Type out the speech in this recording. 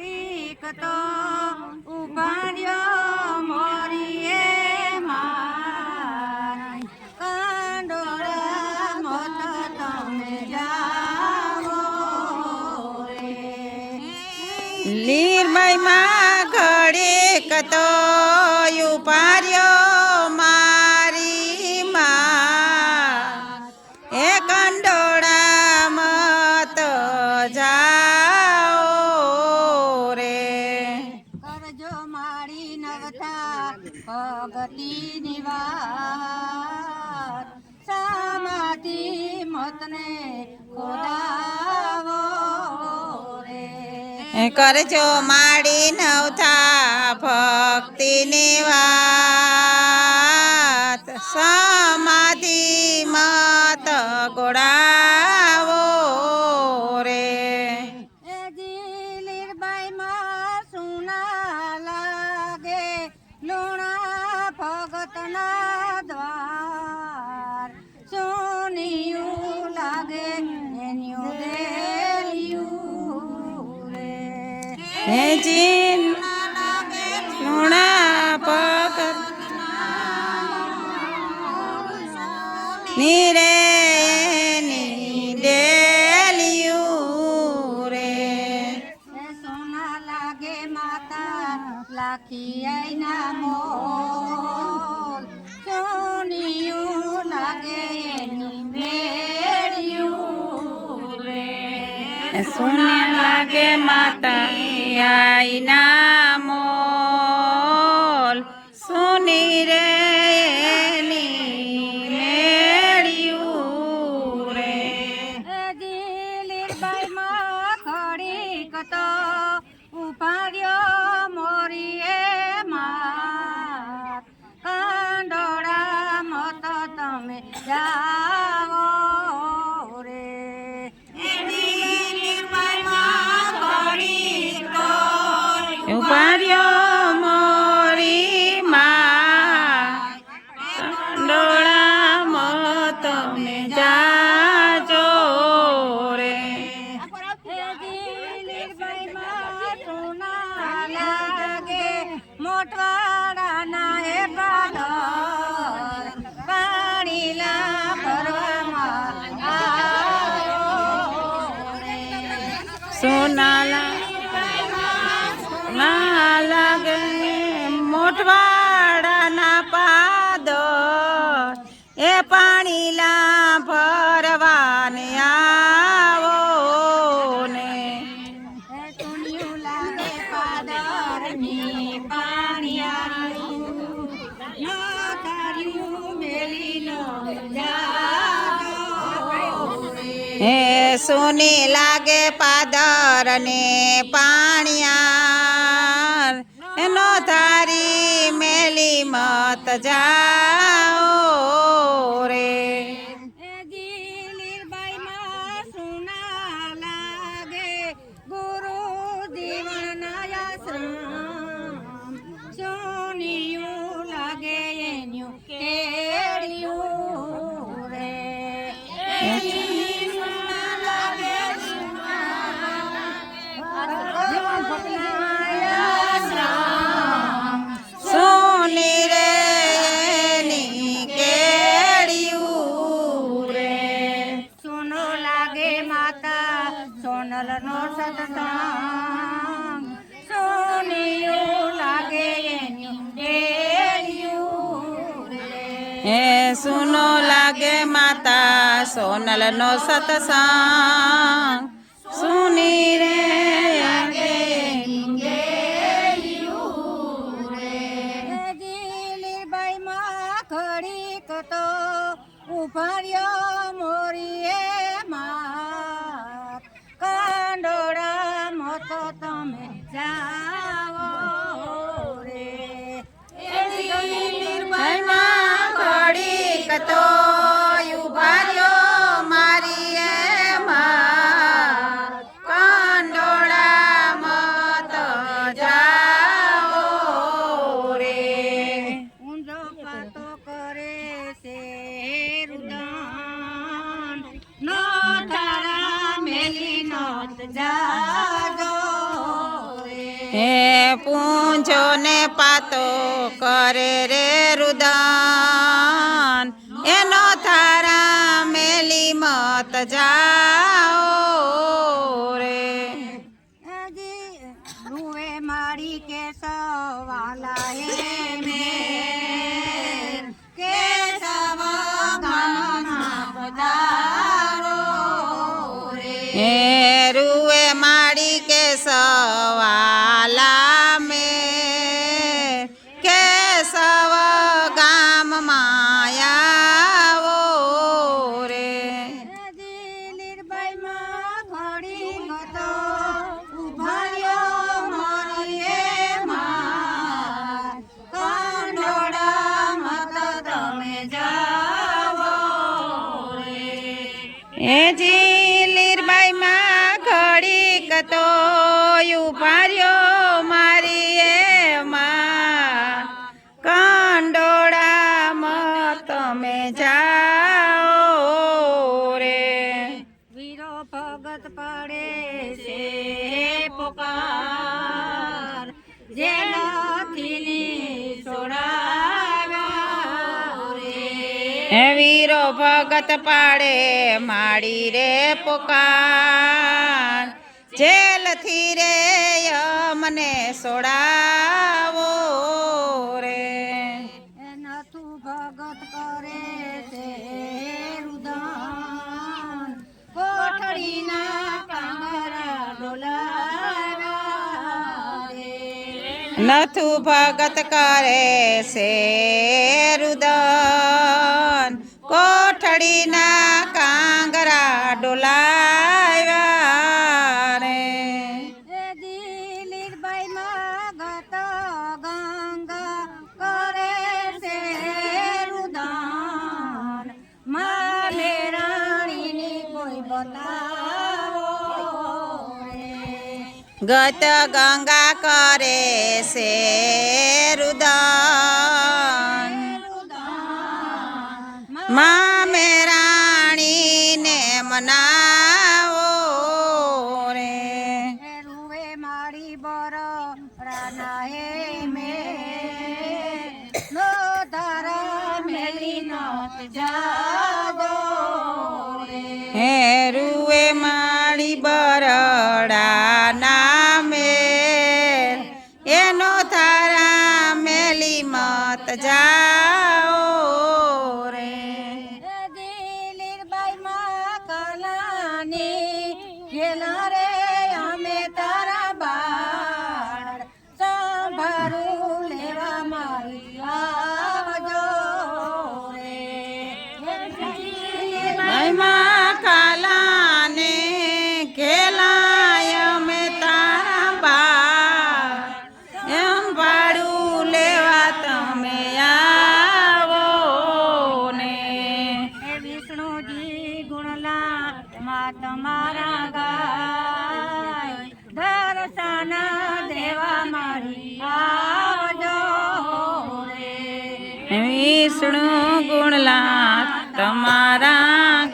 ઘડીક તો ઊભા અવતાર ભગતી નિવાર સામાતિ મતને ખોદાવો રે કરજો માડી નવતા ભક્તિ નિવાર। હેજી લુણા પગ. નીરે শুনে লাগে মাতাই নাম শুনি রে দিলির বাই মা খড়ি কত કોટવાડાના હે પાદર સોનાલા ના મોટવાડાના પાદર એ પાણીલા ભરવાને આ હે સુની લાગે પાદર ને પાણિયાર. એનો તારી મેલી મત જાઓ રે. લાગે એનું કેળ્યું રે. સોનલનો સતસંગ. સુની રે ઘડીક તો ઉભાર્યો મોરીએ માં કાંડોડા મતો હે પૂંજો ને પાતો કરે રે રુદન. એનો તારા મેલી મત જાઓ રે. રૂવે મારી કે સવાલા હે મેર હે વીરો ભગત પાડે માડી રે પોકાર. જેલથી રે મને સોડાવો. નથુ ભગત કરે છે રુદન કોઠડીના કાંગરા ગત ગંગા કરે છે રુદન. મામે રાણીને મનાવો રે. રૂવે મારી બર રાના હે મે નો તારા મેલી નોત જાગો રે. હે રૂવે માળી મત જાઓ રે. દિલીરબાઈમાં કલાની ગેલા રે અમે તારા બાળ સંભાળું વિષ્ણુ ગુણલા તમારા